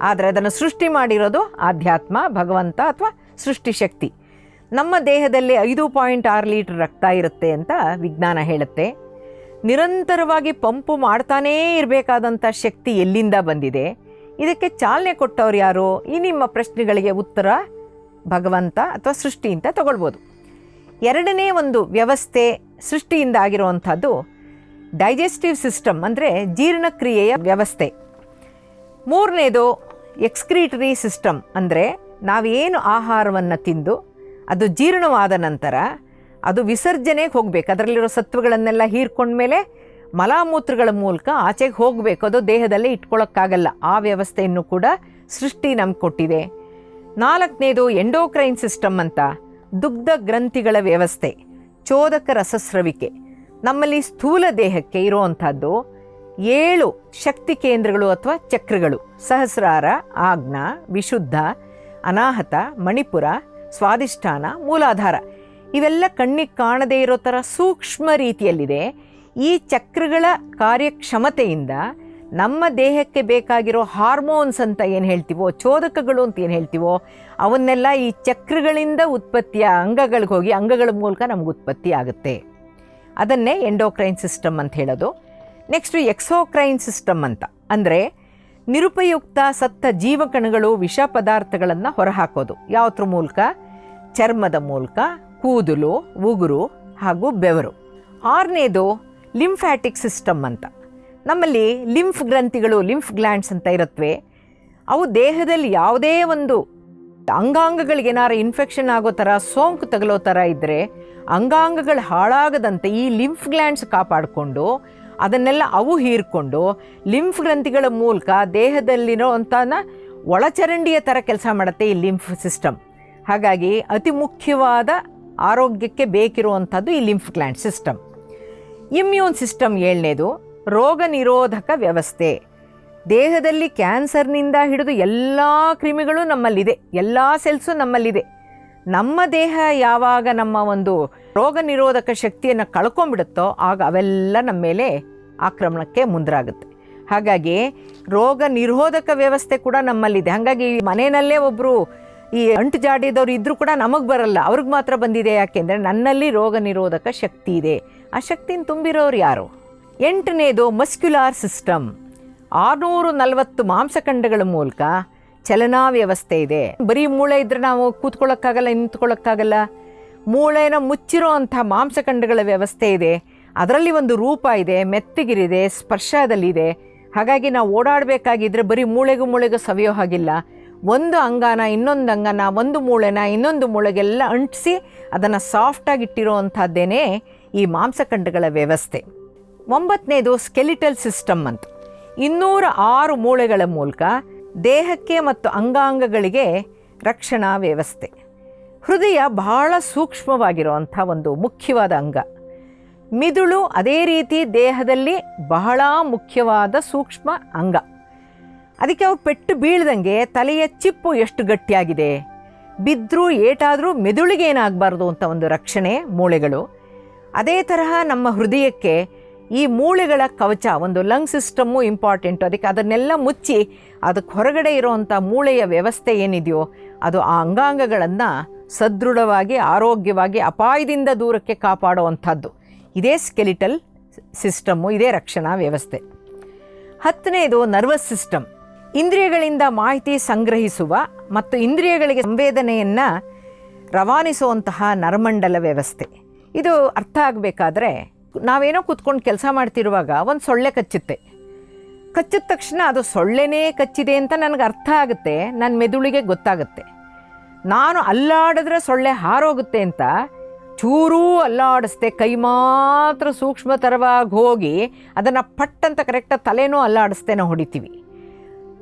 ಆದರೆ ಅದನ್ನು ಸೃಷ್ಟಿ ಮಾಡಿರೋದು ಆಧ್ಯಾತ್ಮ, ಭಗವಂತ ಅಥವಾ ಸೃಷ್ಟಿಶಕ್ತಿ ನಮ್ಮ ದೇಹದಲ್ಲಿ ಐದು ಪಾಯಿಂಟ್ ಆರು ಲೀಟ್ರ್ ರಕ್ತ ಇರುತ್ತೆ ಅಂತ ವಿಜ್ಞಾನ ಹೇಳುತ್ತೆ. ನಿರಂತರವಾಗಿ ಪಂಪು ಮಾಡ್ತಾನೇ ಇರಬೇಕಾದಂಥ ಶಕ್ತಿ ಎಲ್ಲಿಂದ ಬಂದಿದೆ? ಇದಕ್ಕೆ ಚಾಲನೆ ಕೊಟ್ಟವ್ರು ಯಾರು? ಈ ನಿಮ್ಮ ಪ್ರಶ್ನೆಗಳಿಗೆ ಉತ್ತರ ಭಗವಂತ ಅಥವಾ ಸೃಷ್ಟಿ ಅಂತ ತಗೊಳ್ಬೋದು. ಎರಡನೇ ಒಂದು ವ್ಯವಸ್ಥೆ ಸೃಷ್ಟಿಯಿಂದ ಆಗಿರುವಂಥದ್ದು ಡೈಜೆಸ್ಟಿವ್ ಸಿಸ್ಟಮ್ ಅಂದರೆ ಜೀರ್ಣಕ್ರಿಯೆಯ ವ್ಯವಸ್ಥೆ. ಮೂರನೇದು ಎಕ್ಸ್ಕ್ರೀಟರಿ ಸಿಸ್ಟಮ್ ಅಂದರೆ ನಾವೇನು ಆಹಾರವನ್ನು ತಿಂದು ಅದು ಜೀರ್ಣವಾದ ನಂತರ ಅದು ವಿಸರ್ಜನೆಗೆ ಹೋಗಬೇಕು. ಅದರಲ್ಲಿರೋ ಸತ್ವಗಳನ್ನೆಲ್ಲ ಹೀರ್ಕೊಂಡ್ಮೇಲೆ ಮಲಾಮೂತ್ರಗಳ ಮೂಲಕ ಆಚೆಗೆ ಹೋಗಬೇಕು. ಅದು ದೇಹದಲ್ಲೇ ಇಟ್ಕೊಳ್ಳೋಕ್ಕಾಗಲ್ಲ ಆ ವ್ಯವಸ್ಥೆಯನ್ನು ಕೂಡ ಸೃಷ್ಟಿ ನಮ್ಗೆ ಕೊಟ್ಟಿದೆ. ನಾಲ್ಕನೇದು ಎಂಡೋಕ್ರೈನ್ ಸಿಸ್ಟಮ್ ಅಂತ. ದುಗ್ಧ ಗ್ರಂಥಿಗಳ ವ್ಯವಸ್ಥೆ. ಚೋದಕ ರಸಸ್ರವಿಕೆ. ನಮ್ಮಲ್ಲಿ ಸ್ಥೂಲ ದೇಹಕ್ಕೆ ಇರುವಂಥದ್ದು ಏಳು ಶಕ್ತಿ ಕೇಂದ್ರಗಳು ಅಥವಾ ಚಕ್ರಗಳು. ಸಹಸ್ರಾರ, ಆಜ್ಞಾ, ವಿಶುದ್ಧ, ಅನಾಹತ, ಮಣಿಪುರ ಸ್ವಾದಿಷ್ಠಾನ ಮೂಲಾಧಾರ. ಇವೆಲ್ಲ ಕಣ್ಣಿಗೆ ಕಾಣದೇ ಇರೋ ಥರ ಸೂಕ್ಷ್ಮ ರೀತಿಯಲ್ಲಿದೆ. ಈ ಚಕ್ರಗಳ ಕಾರ್ಯಕ್ಷಮತೆಯಿಂದ ನಮ್ಮ ದೇಹಕ್ಕೆ ಬೇಕಾಗಿರೋ ಹಾರ್ಮೋನ್ಸ್ ಅಂತ ಏನು ಹೇಳ್ತೀವೋ, ಚೋದಕಗಳು ಅಂತ ಏನು ಹೇಳ್ತೀವೋ, ಅವನ್ನೆಲ್ಲ ಈ ಚಕ್ರಗಳಿಂದ ಉತ್ಪತ್ತಿಯ ಅಂಗಗಳಿಗೆ ಹೋಗಿ ಅಂಗಗಳ ಮೂಲಕ ನಮ್ಗೆ ಉತ್ಪತ್ತಿ ಆಗುತ್ತೆ. ಅದನ್ನೇ ಎಂಡೋಕ್ರೈನ್ ಸಿಸ್ಟಮ್ ಅಂತ ಹೇಳೋದು. ನೆಕ್ಸ್ಟು ಎಕ್ಸೋಕ್ರೈನ್ ಸಿಸ್ಟಮ್ ಅಂತ. ಅಂದರೆ ನಿರುಪಯುಕ್ತ ಸತ್ತ ಜೀವಕಣಗಳು ವಿಷ ಪದಾರ್ಥಗಳನ್ನು ಹೊರಹಾಕೋದು. ಯಾವುದ್ರ ಮೂಲಕ? ಚರ್ಮದ ಮೂಲಕ. ಕೂದಲು, ಉಗುರು ಹಾಗೂ ಬೆವರು. ಆರನೇದು ಲಿಂಫ್ಯಾಟಿಕ್ ಸಿಸ್ಟಮ್ ಅಂತ. ನಮ್ಮಲ್ಲಿ ಲಿಂಫ್ ಗ್ರಂಥಿಗಳು, ಲಿಂಫ್ ಗ್ಲ್ಯಾಂಡ್ಸ್ ಅಂತ ಇರುತ್ತವೆ ಅವು ದೇಹದಲ್ಲಿ ಯಾವುದೇ ಒಂದು ಅಂಗಾಂಗಗಳಿಗೆ ಏನಾರು ಇನ್ಫೆಕ್ಷನ್ ಆಗೋ ಥರ, ಸೋಂಕು ತಗಲೋ ಥರ ಇದ್ದರೆ ಅಂಗಾಂಗಗಳು ಹಾಳಾಗದಂತೆ ಈ ಲಿಂಫ್ ಗ್ಲ್ಯಾಂಡ್ಸ್ ಕಾಪಾಡಿಕೊಂಡು, ಅದನ್ನೆಲ್ಲ ಅವು ಹೀರಿಕೊಂಡು, ಲಿಂಫ್ ಗ್ರಂಥಿಗಳ ಮೂಲಕ ದೇಹದಲ್ಲಿರೋ ಅಂಥನ ಒಳಚರಂಡಿಯ ಥರ ಕೆಲಸ ಮಾಡುತ್ತೆ ಈ ಲಿಂಫ್ ಸಿಸ್ಟಮ್. ಹಾಗಾಗಿ ಅತಿ ಮುಖ್ಯವಾದ ಆರೋಗ್ಯಕ್ಕೆ ಬೇಕಿರುವಂಥದ್ದು ಈ lymph gland system. Immune system ಏಳನೇದು ರೋಗ ನಿರೋಧಕ ವ್ಯವಸ್ಥೆ. ದೇಹದಲ್ಲಿ ಕ್ಯಾನ್ಸರ್ನಿಂದ ಹಿಡಿದು ಎಲ್ಲ ಕ್ರಿಮಿಗಳು ನಮ್ಮಲ್ಲಿದೆ, ಎಲ್ಲ ಸೆಲ್ಸು ನಮ್ಮಲ್ಲಿದೆ. ನಮ್ಮ ದೇಹ ಯಾವಾಗ ನಮ್ಮ ಒಂದು ರೋಗ ನಿರೋಧಕ ಶಕ್ತಿಯನ್ನು ಕಳ್ಕೊಂಡ್ಬಿಡುತ್ತೋ ಆಗ ಅವೆಲ್ಲ ನಮ್ಮ ಮೇಲೆ ಆಕ್ರಮಣಕ್ಕೆ ಮುಂದರಾಗುತ್ತೆ. ಹಾಗಾಗಿ ರೋಗ ನಿರೋಧಕ ವ್ಯವಸ್ಥೆ ಕೂಡ ನಮ್ಮಲ್ಲಿದೆ. ಹಾಗಾಗಿ ಮನೆಯಲ್ಲೇ ಒಬ್ಬರು ಈ ಅಂಟು ಜಾಡಿದವ್ರು ಇದ್ದರೂ ಕೂಡ ನಮಗೆ ಬರಲ್ಲ, ಅವ್ರಿಗೆ ಮಾತ್ರ ಬಂದಿದೆ ಯಾಕೆಂದರೆ ನನ್ನಲ್ಲಿ ರೋಗ ನಿರೋಧಕ ಶಕ್ತಿ ಇದೆ. ಆ ಶಕ್ತಿನ ತುಂಬಿರೋರು ಯಾರು? ಎಂಟನೇದು ಮಸ್ಕ್ಯುಲಾರ್ ಸಿಸ್ಟಮ್. ಆರುನೂರು ನಲವತ್ತು ಮಾಂಸಖಂಡಗಳ ಮೂಲಕ ಚಲನಾ ವ್ಯವಸ್ಥೆ ಇದೆ. ಬರೀ ಮೂಳೆ ಇದ್ದರೆ ನಾವು ಕೂತ್ಕೊಳ್ಳೋಕ್ಕಾಗಲ್ಲ, ನಿಂತ್ಕೊಳ್ಳೋಕ್ಕಾಗಲ್ಲ. ಮೂಳೆನ ಮುಚ್ಚಿರೋ ಅಂಥ ಮಾಂಸಖಂಡಗಳ ವ್ಯವಸ್ಥೆ ಇದೆ. ಅದರಲ್ಲಿ ಒಂದು ರೂಪ ಇದೆ, ಮೆತ್ತಗಿರಿದೆ, ಸ್ಪರ್ಶದಲ್ಲಿದೆ. ಹಾಗಾಗಿ ನಾವು ಓಡಾಡಬೇಕಾಗಿದ್ದರೆ ಬರೀ ಮೂಳೆಗೂ ಮೂಳೆಗೂ ಸವಿಯೋ ಹಾಗಿಲ್ಲ. ಒಂದು ಅಂಗಾನ, ಇನ್ನೊಂದು ಅಂಗನ, ಒಂದು ಮೂಳೆನ, ಇನ್ನೊಂದು ಮೂಳೆಗೆಲ್ಲ ಅಂಟಿಸಿ ಅದನ್ನು ಸಾಫ್ಟಾಗಿ ಇಟ್ಟಿರೋ ಈ ಮಾಂಸಖಂಡಗಳ ವ್ಯವಸ್ಥೆ. ಒಂಬತ್ತನೇದು ಸ್ಕೆಲಿಟಲ್ ಸಿಸ್ಟಮ್ ಅಂತ. ಇನ್ನೂರ ಆರು ಮೂಳೆಗಳ ಮೂಲಕ ದೇಹಕ್ಕೆ ಮತ್ತು ಅಂಗಾಂಗಗಳಿಗೆ ರಕ್ಷಣಾ ವ್ಯವಸ್ಥೆ. ಹೃದಯ ಬಹಳ ಸೂಕ್ಷ್ಮವಾಗಿರುವಂಥ ಒಂದು ಮುಖ್ಯವಾದ ಅಂಗ. ಮಿದುಳು ಅದೇ ರೀತಿ ದೇಹದಲ್ಲಿ ಬಹಳ ಮುಖ್ಯವಾದ ಸೂಕ್ಷ್ಮ ಅಂಗ. ಅದಕ್ಕೆ ಅವು ಪೆಟ್ಟು ಬೀಳ್ದಂಗೆ ತಲೆಯ ಚಿಪ್ಪು ಎಷ್ಟು ಗಟ್ಟಿಯಾಗಿದೆ. ಬಿದ್ದರೂ ಏಟಾದರೂ ಮೆದುಳಿಗೆ ಏನಾಗಬಾರ್ದು ಅಂತ ಒಂದು ರಕ್ಷಣೆ ಮೂಳೆಗಳು. ಅದೇ ತರಹ ನಮ್ಮ ಹೃದಯಕ್ಕೆ ಈ ಮೂಳೆಗಳ ಕವಚ, ಒಂದು ಲಂಗ್ ಸಿಸ್ಟಮ್ಮು ಇಂಪಾರ್ಟೆಂಟು. ಅದಕ್ಕೆ ಅದನ್ನೆಲ್ಲ ಮುಚ್ಚಿ ಅದಕ್ಕೆ ಹೊರಗಡೆ ಇರೋವಂಥ ಮೂಳೆಯ ವ್ಯವಸ್ಥೆ ಏನಿದೆಯೋ, ಅದು ಆ ಅಂಗಾಂಗಗಳನ್ನು ಸದೃಢವಾಗಿ, ಆರೋಗ್ಯವಾಗಿ, ಅಪಾಯದಿಂದ ದೂರಕ್ಕೆ ಕಾಪಾಡುವಂಥದ್ದು. ಇದೇ ಸ್ಕೆಲಿಟಲ್ ಸಿಸ್ಟಮ್ಮು, ಇದೇ ರಕ್ಷಣಾ ವ್ಯವಸ್ಥೆ. ಹತ್ತನೇದು, ನರ್ವಸ್ ಸಿಸ್ಟಮ್. ಇಂದ್ರಿಯಗಳಿಂದ ಮಾಹಿತಿ ಸಂಗ್ರಹಿಸುವ ಮತ್ತು ಇಂದ್ರಿಯಗಳಿಗೆ ಸಂವೇದನೆಯನ್ನು ರವಾನಿಸುವಂತಹ ನರಮಂಡಲ ವ್ಯವಸ್ಥೆ. ಇದು ಅರ್ಥ ಆಗಬೇಕಾದ್ರೆ ನಾವೇನೋ ಕೂತ್ಕೊಂಡು ಕೆಲಸ ಮಾಡ್ತಿರುವಾಗ ಒಂದು ಸೊಳ್ಳೆ ಕಚ್ಚುತ್ತೆ. ಕಚ್ಚಿದ ತಕ್ಷಣ ಅದು ಸೊಳ್ಳೆನೇ ಕಚ್ಚಿದೆ ಅಂತ ನನಗೆ ಅರ್ಥ ಆಗುತ್ತೆ ನನ್ನ ಮೆದುಳಿಗೆ ಗೊತ್ತಾಗುತ್ತೆ. ನಾನು ಅಲ್ಲಾಡಿದ್ರೆ ಸೊಳ್ಳೆ ಹಾರೋಗುತ್ತೆ ಅಂತ ಚೂರೂ ಅಲ್ಲಾಡಿಸ್ದೆ, ಕೈ ಮಾತ್ರ ಸೂಕ್ಷ್ಮತರವಾಗಿ ಹೋಗಿ ಅದನ್ನು ಪಟ್ಟಂತ ಕರೆಕ್ಟಾಗಿ ತಲೆನೂ ಅಲ್ಲಾಡಿಸ್ದೆ ನಾವು ಹೊಡಿತೀವಿ.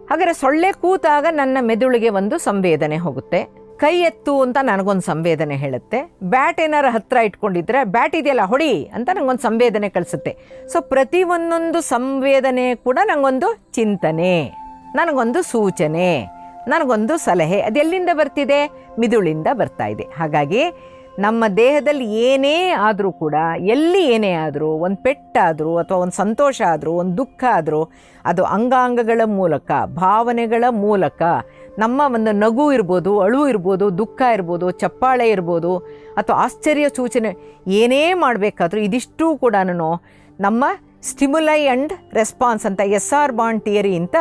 ಹಾಗಾದರೆ ಸೊಳ್ಳೆ ಕೂತಾಗ ನನ್ನ ಮೆದುಳಿಗೆ ಒಂದು ಸಂವೇದನೆ ಹೋಗುತ್ತೆ. ಕೈ ಎತ್ತು ಅಂತ ನನಗೊಂದು ಸಂವೇದನೆ ಹೇಳುತ್ತೆ. ಬ್ಯಾಟ್ ಏನಾರು ಹತ್ತಿರ ಇಟ್ಕೊಂಡಿದ್ರೆ ಬ್ಯಾಟ್ ಇದೆಯಲ್ಲ, ಹೊಡಿ ಅಂತ ನನಗೊಂದು ಸಂವೇದನೆ ಕಳಿಸುತ್ತೆ. ಸೊ ಪ್ರತಿ ಒಂದೊಂದು ಸಂವೇದನೆ ಕೂಡ ನನಗೊಂದು ಚಿಂತನೆ, ನನಗೊಂದು ಸೂಚನೆ, ನನಗೊಂದು ಸಲಹೆ ಅದೆಲ್ಲಿಂದ ಬರ್ತಿದೆ? ಮಿದುಳಿಂದ ಬರ್ತಾ ಇದೆ. ಹಾಗಾಗಿ ನಮ್ಮ ದೇಹದಲ್ಲಿ ಏನೇ ಆದರೂ ಕೂಡ, ಎಲ್ಲಿ ಏನೇ ಆದರೂ, ಒಂದು ಪೆಟ್ಟಾದರೂ ಅಥವಾ ಒಂದು ಸಂತೋಷ ಆದರೂ, ಒಂದು ದುಃಖ ಆದರೂ, ಅದು ಅಂಗಾಂಗಗಳ ಮೂಲಕ, ಭಾವನೆಗಳ ಮೂಲಕ, ನಮ್ಮ ಒಂದು ನಗು ಇರ್ಬೋದು, ಅಳು ಇರ್ಬೋದು, ದುಃಖ ಇರ್ಬೋದು, ಚಪ್ಪಾಳೆ ಇರ್ಬೋದು, ಅಥವಾ ಆಶ್ಚರ್ಯ ಸೂಚನೆ ಏನೇ ಮಾಡಬೇಕಾದ್ರೂ ಇದಿಷ್ಟೂ ಕೂಡ ನಮ್ಮ ಸ್ಟಿಮ್ಯುಲೈ ಆ್ಯಂಡ್ ರೆಸ್ಪಾನ್ಸ್ ಅಂತ ಎಸ್ ಆರ್ ಬಾಂಡ್ ಥಿಯರಿ ಅಂತ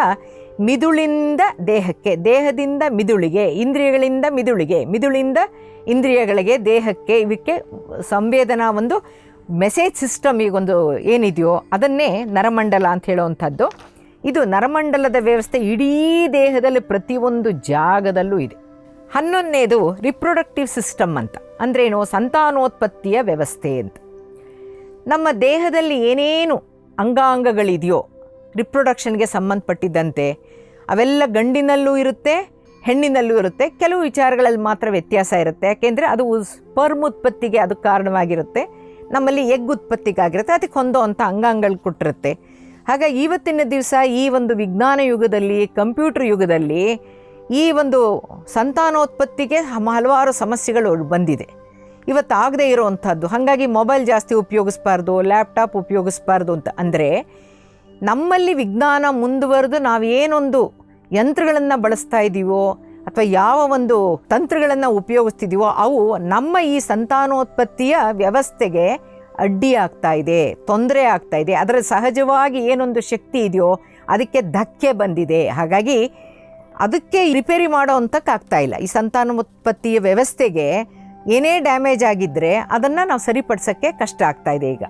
ಮಿದುಳಿಂದ ದೇಹಕ್ಕೆ, ದೇಹದಿಂದ ಮಿದುಳಿಗೆ, ಇಂದ್ರಿಯಗಳಿಂದ ಮಿದುಳಿಗೆ, ಮಿದುಳಿಂದ ಇಂದ್ರಿಯಗಳಿಗೆ, ದೇಹಕ್ಕೆ ಇವಕ್ಕೆ ಸಂವೇದನಾ ಒಂದು ಮೆಸೇಜ್ ಸಿಸ್ಟಮ್ ಈಗೊಂದು ಏನಿದೆಯೋ ಅದನ್ನೇ ನರಮಂಡಲ ಅಂತ ಹೇಳುವಂಥದ್ದು. ಇದು ನರಮಂಡಲದ ವ್ಯವಸ್ಥೆ ಇಡೀ ದೇಹದಲ್ಲಿ ಪ್ರತಿಯೊಂದು ಜಾಗದಲ್ಲೂ ಇದೆ. ಹನ್ನೊಂದನೇದು ರಿಪ್ರೊಡಕ್ಟಿವ್ ಸಿಸ್ಟಮ್ ಅಂತ. ಅಂದ್ರೇನು ಸಂತಾನೋತ್ಪತ್ತಿಯ ವ್ಯವಸ್ಥೆ ಅಂತ. ನಮ್ಮ ದೇಹದಲ್ಲಿ ಏನೇನು ಅಂಗಾಂಗಗಳಿದೆಯೋ ರಿಪ್ರೊಡಕ್ಷನ್ಗೆ ಸಂಬಂಧಪಟ್ಟಿದ್ದಂತೆ. ಅವೆಲ್ಲ ಗಂಡಿನಲ್ಲೂ ಇರುತ್ತೆ, ಹೆಣ್ಣಿನಲ್ಲೂ ಇರುತ್ತೆ. ಕೆಲವು ವಿಚಾರಗಳಲ್ಲಿ ಮಾತ್ರ ವ್ಯತ್ಯಾಸ ಇರುತ್ತೆ. ಯಾಕೆಂದರೆ ಅದು ಸ್ಪರ್ಮ್ ಉತ್ಪತ್ತಿಗೆ ಅದು ಕಾರಣವಾಗಿರುತ್ತೆ. ನಮ್ಮಲ್ಲಿ ಎಗ್ ಉತ್ಪತ್ತಿಗಾಗಿರುತ್ತೆ. ಅದಕ್ಕೆ ಹೊಂದೋವಂಥ ಅಂಗಾಂಗಗಳು ಕೊಟ್ಟಿರುತ್ತೆ. ಹಾಗಾಗಿ ಇವತ್ತಿನ ದಿವಸ ಈ ಒಂದು ವಿಜ್ಞಾನ ಯುಗದಲ್ಲಿ, ಕಂಪ್ಯೂಟರ್ ಯುಗದಲ್ಲಿ ಈ ಒಂದು ಸಂತಾನೋತ್ಪತ್ತಿಗೆ ಹಲವಾರು ಸಮಸ್ಯೆಗಳು ಬಂದಿದೆ. ಇವತ್ತು ಆಗದೆ ಇರೋವಂಥದ್ದು. ಹಾಗಾಗಿ ಮೊಬೈಲ್ ಜಾಸ್ತಿ ಉಪಯೋಗಿಸ್ಬಾರ್ದು ಲ್ಯಾಪ್ಟಾಪ್ ಉಪಯೋಗಿಸ್ಬಾರ್ದು ಅಂತ. ಅಂದರೆ ನಮ್ಮಲ್ಲಿ ವಿಜ್ಞಾನ ಮುಂದುವರೆದು ನಾವೇನೊಂದು ಯಂತ್ರಗಳನ್ನು ಬಳಸ್ತಾ ಇದ್ದೀವೋ ಅಥವಾ ಯಾವ ಒಂದು ತಂತ್ರಗಳನ್ನು ಉಪಯೋಗಿಸ್ತಿದ್ದೀವೋ ಅವು ನಮ್ಮ ಈ ಸಂತಾನೋತ್ಪತ್ತಿಯ ವ್ಯವಸ್ಥೆಗೆ ಅಡ್ಡಿ ಆಗ್ತಾ ಇದೆ, ತೊಂದರೆ ಆಗ್ತಾ ಇದೆ. ಅದರ ಸಹಜವಾಗಿ ಏನೊಂದು ಶಕ್ತಿ ಇದೆಯೋ, ಅದಕ್ಕೆ ಧಕ್ಕೆ ಬಂದಿದೆ. ಹಾಗಾಗಿ ಅದಕ್ಕೆ ರಿಪೇರಿ ಮಾಡೋ ಅಂಥಕ್ಕಾಗ್ತಾ ಇಲ್ಲ. ಈ ಸಂತಾನೋತ್ಪತ್ತಿಯ ವ್ಯವಸ್ಥೆಗೆ ಏನೇ ಡ್ಯಾಮೇಜ್ ಆಗಿದ್ದರೆ ಅದನ್ನು ನಾವು ಸರಿಪಡಿಸೋಕ್ಕೆ ಕಷ್ಟ ಆಗ್ತಾ ಇದೆ ಈಗ.